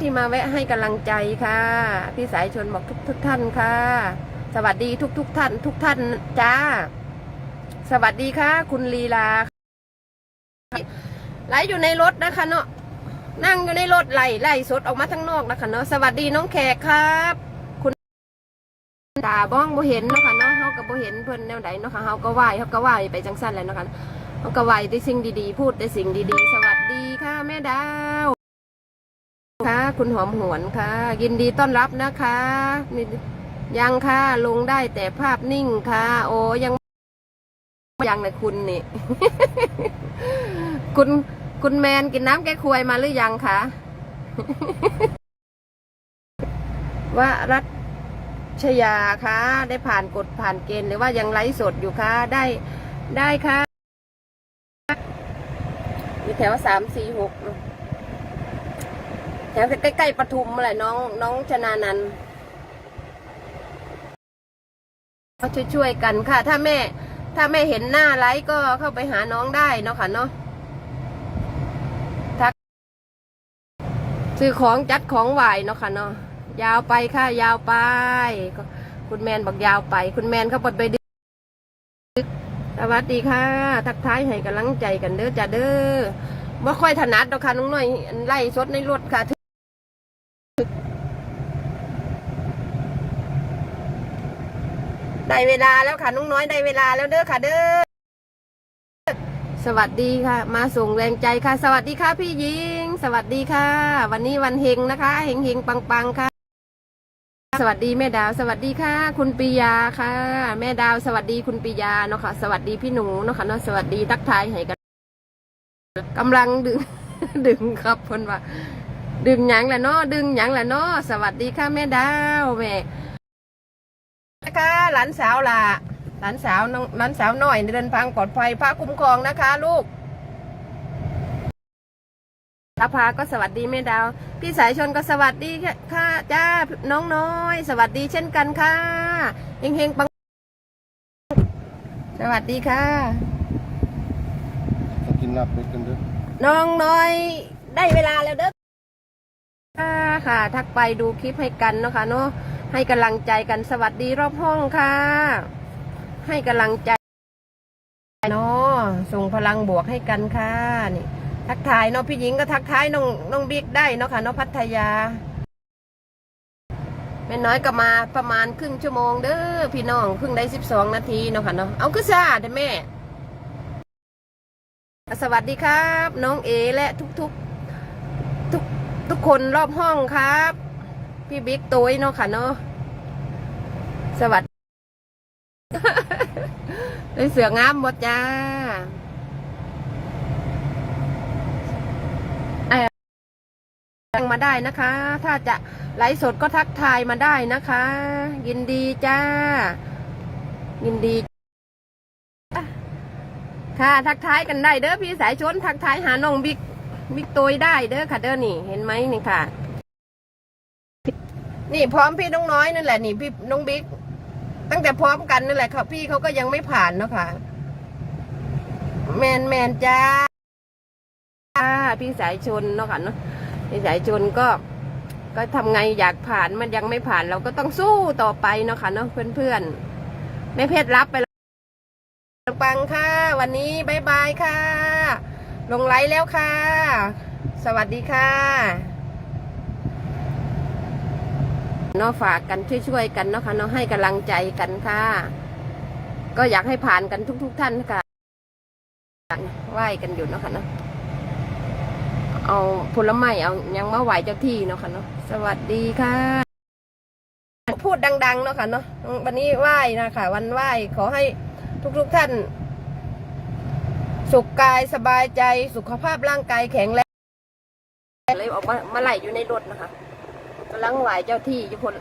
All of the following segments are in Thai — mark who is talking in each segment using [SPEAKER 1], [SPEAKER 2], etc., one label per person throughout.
[SPEAKER 1] ที่มาแวะให้กำลังใจค่ะ พี่สายชนบอกทุกทุกท่านค่ะ สวัสดีทุกทุกท่าน ทุกท่านจ้า สวัสดีค่ะ คุณลีลาไหลอยู่ในรถนะคะเนาะนั่งอยู่ในรถไหลไหลสดออกมาทั้งนอกนะคะเนาะสวัสดีน้องแขกครับ คุณตาบ้องบ่เห็นเนาะค่ะเนาะเฮาก็บ่เห็นเพิ่นแนวใดเนาะค่ะเฮาก็ไหวเฮาก็ไหวไปจังซั่นแหละเนาะค่ะเฮาก็ไหว้ด้สิ่งดีๆ พูดด้สิ่งดีๆ สวัสดีค่ะแม่ดาว คะ คุณหอมหวนค่ะ ยินดีต้อนรับนะคะ ยังค่ะลงได้แต่ภาพนิ่งค่ะ โอ้ยังยังเลยคุณนี่ คุณคุณแมนกินน้ำแก้ควยมาหรือยังคะว่ารัชยาคะได้ผ่านกฎผ่านเกณฑ์หรือว่ายังไลฟ์สดอยู่คะได้ได้ค่ะอยู่แถวสามสี่หก แถวใกล้ๆปทุมอะไรน้องน้องชนานันเขาช่วยๆกันค่ะ ถ้าแม่ ถ้าแม่เห็นหน้าไลฟ์ก็เข้าไปหาน้องได้เนาะค่ะเนาะทักซื้อของจัดของไหวเนาะค่ะเนาะยาวไปค่ะ ยาวไป คุณแมนบอกยาวไป คุณแมนเขาปลดไปดึกสวัสดีค่ะ ทักทายให้กำลังใจกันเด้อจ้าเด้อว่ค่อยถนัดดอกค่ะน้องหน่อยไล่สดในรถค่ะ ได้เวลาแล้วค่ะน้องน้อยได้เวลาแล้วเด้อค่ะเด้อสวัสดีค่ะ มาส่งแรงใจค่ะ สวัสดีค่ะพี่หญิง สวัสดีค่ะ วันนี้วันเฮงนะคะเฮงเฮงปังปังค่ะ สวัสดีแม่ดาว สวัสดีค่ะ คุณปียาค่ะ แม่ดาวสวัสดีคุณปียาเนาะค่ะ สวัสดีพี่หนูเนาะค่ะเนาะสวัสดีทักทายให้กันกำลังดึงดึงครับเพิ่นว่าดึงหยังแหละเนาะดึงหยังแหละเนาะสวัสดีค่ะแม่ดาวแม่ นะคะหลานสาวล่ะหลานสาวน้องหลานสาวหน่อยเดินทางปลอดภัยพระคุ้มครองนะคะ ลูกตาพาก็สวัสดีแม่ดาว พี่สายชนก็สวัสดีค่ะจ้าน้องน้อย สวัสดีเช่นกันค่ะเฮงเฮงปังสวัสดีค่ะ
[SPEAKER 2] จะกินลาบเป็ดกันเด้อ
[SPEAKER 1] น้องน้อยได้เวลาแล้วเด้อค่ะค่ะทักไปดูคลิปให้กันเนาะค่ะเนาะ ให้กำลังใจกันสวัสดีรอบห้องค่ะ ให้กำลังใจเนาะส่งพลังบวกให้กันค่ะนี่ทักทายเนาะพี่หญิงก็ทักทายน้องน้องบิ๊กได้เนาะค่ะเนาะพัทยาแม่น้อยก็มาประมาณครึ่งชั่วโมงเด้อพี่น้องเพิ่งได้สิบสองนาทีเนาะค่ะเนาะเอาคือซาเด้แม่ สวัสดีครับ น้องเอและทุกๆทุกทุกคนรอบห้องครับ พี่บิ๊กตัวเนาะค่ะเนาะสวัสดีเป็นเสืองามหมดจ้าเอ่อมาได้นะคะ ถ้าจะไลฟ์สดก็ทักทายมาได้นะคะ ยินดีจ้า ยินดี ค่ะ ทักทายกันได้เด้อพี่สายชน ทักทายหาน้องบิ๊กบิ๊กตัวได้เด้อค่ะเด้อนี่ เห็นไหมนี่ค่ะ นี่พร้อมพี่น้องน้อยนั่นแหละนี่พี่น้องบิ๊กตั้งแต่พร้อมกันนั่นแหละค่ะพี่เขาก็ยังไม่ผ่านเนาะค่ะแมนแมนจ้าพี่สายชนเนาะค่ะเนาะพี่สายชนก็ ก็ทำไงอยากผ่านมันยังไม่ผ่านเราก็ต้องสู้ต่อไปเนาะค่ะเนาะเพื่อนๆแม่เพชรรับไปแล้วปังค่ะ วันนี้บายบายค่ะ ลงไลฟ์แล้วค่ะ สวัสดีค่ะ เนาะฝากกันช่วยๆกันเนาะค่ะเนาะให้กำลังใจกันค่ะ ก็อยากให้ผ่านกันทุก ๆ ท่านค่ะไหว้กันอยู่เนาะค่ะเนาะเอาผลไม้เอายังมาไหวเจ้าที่เนาะค่ะเนาะสวัสดีค่ะ พูดดังๆเนาะค่ะเนาะวันนี้ไหว้นะคะวันไหว้ขอให้ทุกๆท่าน สุขกายสบายใจสุขภาพร่างกายแข็งแรงเลยออกมามาไหลอยู่ในรถนะคะ กำลังไหวเจ้าที่ยู่คน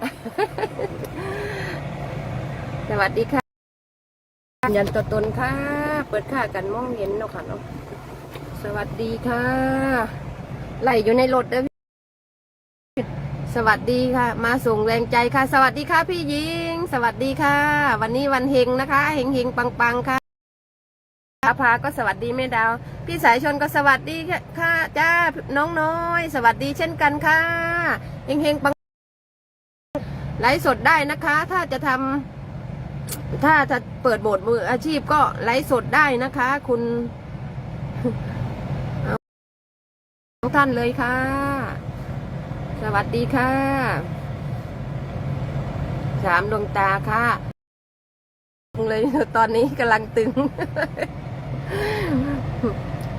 [SPEAKER 1] สวัสดีค่ะ ยันตัวตนค่ะ เปิดค่ากันมองเห็นเนาะค่ะเนาะสวัสดีค่ะไหลอยู่ในรถเด้อพี่สวัสดีค่ะ มาส่งแรงใจค่ะ สวัสดีค่ะพี่หญิง สวัสดีค่ะ วันนี้วันเฮงนะคะเฮงเฮงปังปังค่ะ อาภาก็สวัสดีแม่ดาว พี่สายชนก็สวัสดีค่ะจ้าน้องน้อย สวัสดีเช่นกันค่ะเฮงเฮงปังไลฟ์สดได้นะคะ ถ้าจะทำถ้าจะเปิดโหมดมืออาชีพก็ไลฟ์สดได้นะคะ คุณทุกท่านเลยค่ะ สวัสดีค่ะสามดวงตาค่ะเลยตอนนี้กำลังตึง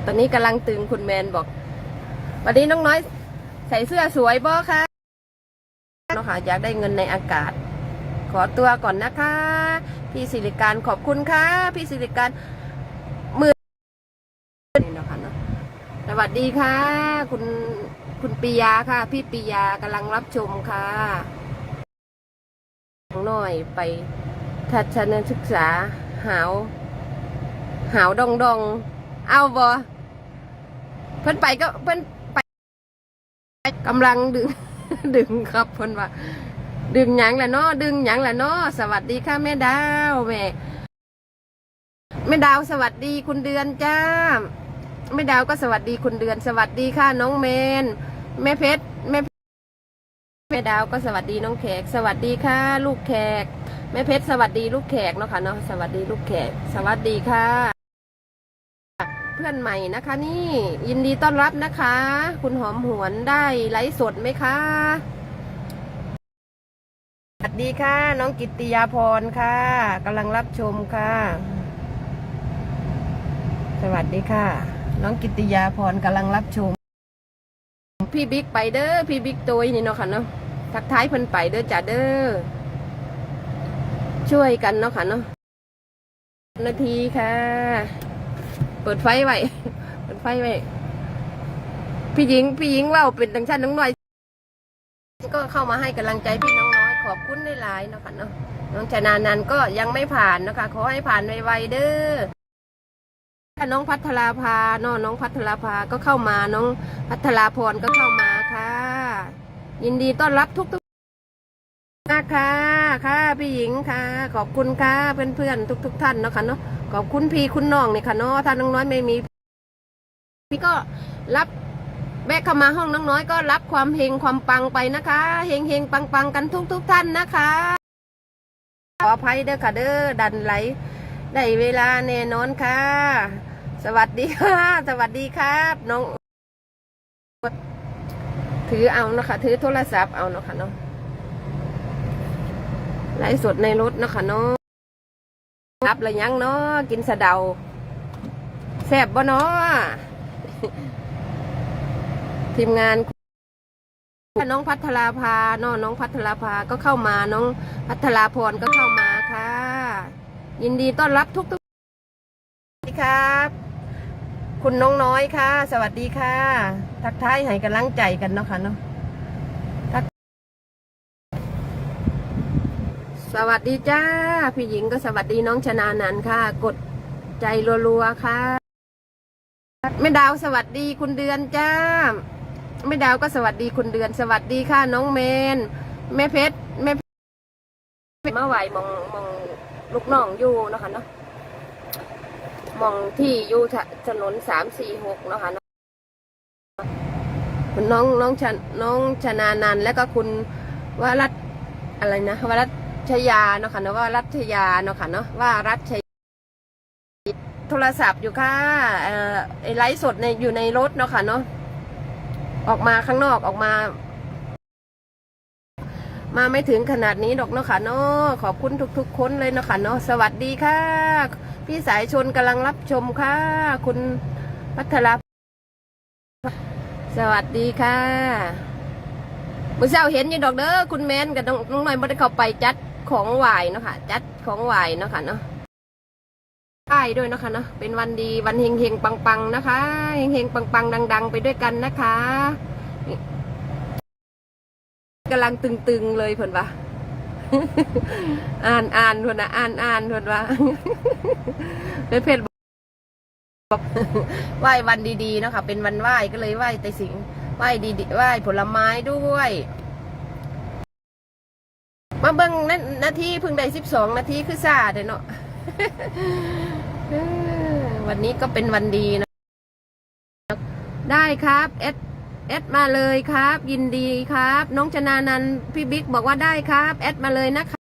[SPEAKER 1] ตอนนี้กำลังตึงคุณแมนบอก วันนี้น้องน้อย ใส่เสื้อสวยบ่คะน้องค่ะอยากได้เงินในอากาศ ขอตัวก่อนนะคะ พี่สิริการขอบคุณค่ะ พี่สิริการมือนี่เนาะค่ะเนาะสวัสดีค่ะ คุณคุณปียาค่ะ พี่ปียากำลังรับชมค่ะน้องน้อยไปทัศนศึกษาหาว หาวดองดองเอาบอเพิ่นไปก็เพิ่นไปกำลังดึง ดึงครับเพิ่นว่า ดึงหยังแหละเนาะดึงหยังแหละเนาะสวัสดีค่ะแม่ดาวแม่แม่ดาวสวัสดีคุณเดือนจ้าแม่ดาวก็สวัสดีคุณเดือน สวัสดีค่ะน้องเมนแม่เพชรแม่แม่ดาวก็สวัสดีน้องแขก สวัสดีค่ะ ลูกแขกแม่เพชรสวัสดีลูกแขกเนาะค่ะเนาะสวัสดีลูกแขก สวัสดีค่ะ เพื่อนใหม่นะคะ นี่ยินดีต้อนรับนะคะ คุณหอมหวนได้ไลฟ์สดไหมคะสวัสดีค่ะ น้องกิติยาพรค่ะกำลังรับชมค่ะ สวัสดีค่ะ น้องกิติยาพรกำลังรับชม พี่บิ๊กไปเด้อพี่บิ๊กตัวนี่เนาะค่ะเนาะทักทายเพิ่นไปเด้อจ้าเด้อช่วยกันเนาะค่ะเนาะนาทีค่ะ เปิดไฟไว้ เปิดไฟไว้ พี่หญิง พี่หญิงเว่าเป็นตังชั้นน้องน้อย ก็เข้ามาให้กำลังใจพี่น้องน้อยขอบคุณในหลายเนาะค่ะเนาะ น้องชนานันก็ยังไม่ผ่านนะคะ ขอให้ผ่านไวๆเด้อน้องพัทราภาเนาะน้องพัทราภาก็เข้ามา น้องพัทราพรก็เข้ามาค่ะ ยินดีต้อนรับทุกๆนะคะค่ะ พี่หญิงค่ะ ขอบคุณค่ะเพื่อนๆทุกๆท่านเนาะค่ะเนาะขอบคุณพี่คุณน้องเนี่ยค่ะเนาะถ้าน้องน้อยไม่มี พี่ก็รับแวะเข้ามาห้องน้องน้อยก็รับความเฮงความปังไปนะคะเฮงเฮงปังปังกันทุกๆท่านนะคะ ขออภัยเด้อค่ะเด้อดันไหลได้เวลาแน่นอนค่ะ สวัสดีค่ะ สวัสดีครับน้อง ถือเอานะคะถือโทรศัพท์เอาเนาะค่ะเนาะ ไลฟ์สดในรถนะคะเนาะรับเลยยังเนาะกินสะเดาแซ่บบ่เนาะทีมงานน้องพัทราภาเนาะน้องพัทราภาก็เข้ามาน้องพัทราพรก็เข้ามาค่ะ ยินดีต้อนรับทุกทุกสวัสดีครับ คุณน้องน้อยค่ะ สวัสดีค่ะ ทักทายให้กำลังใจกันเนาะค่ะเนาะทัก สวัสดีจ้า พี่หญิงก็สวัสดีน้องชนานันค่ะ กดใจรัวๆค่ะแม่ดาวสวัสดีคุณเดือนจ้าแม่ดาวก็สวัสดีคุณเดือน สวัสดีค่ะน้องเมนแม่เพชรแม่เพชรมาไหวมองมองลูกน้องอยู่นะคะเนาะมองที่อยู่ถนนสามสี่หกนะคะคุณน้องน้องชนน้องชนานันแล้วก็คุณวรัตอะไรนะวรัต ชยาเนาะค่ะเนาะว่ารัชยาเนาะค่ะเนาะว่ารัชยาโทรศัพท์อยู่ค่ะเอ่อไอไลฟ์สดในอยู่ในรถเนาะค่ะเนาะออกมาข้างนอกออกมา มาไม่ถึงขนาดนี้ดอกเนาะค่ะเนาะขอบคุณทุก ๆ คนเลยเนาะค่ะเนาะสวัสดีค่ะ พี่สายชนกำลังรับชมค่ะ คุณพัทรสวัสดีค่ะมื่อเช้าเห็นยู่ดอกเด้อคุณแมนกับน้องน้องหน่อยไม่ได้เข้าไปจัด ของไหวเนาะค่ะ จัดของไหวเนาะค่ะเนาะได้ด้วยเนาะค่ะเนาะเป็นวันดีวันเฮงเฮงๆปังนะคะเฮงเฮงๆปังดัง ๆ ไปด้วยกันนะคะกำลังตึงๆเลยเพิ่นว่าอ่านอ่านเพิ่นนะอ่านอ่านเพิ่นว่าเป็นเพจบอกไหว้วันดีๆเนาะค่ะ เป็นวันไหว้ก็เลยไหว้แต่สิ่งไหว้ดีๆไหว้ผลไม้ด้วย มาเบิ่งนานาทีเพิ่งได้สิบสองนาทีคือซาเด้เนาะวันนี้ก็เป็นวันดีนะ ได้ครับเอสเอสมาเลยครับ ยินดีครับ น้องชนานันพี่บิ๊กบอกว่าได้ครับเอสมาเลยนะคะ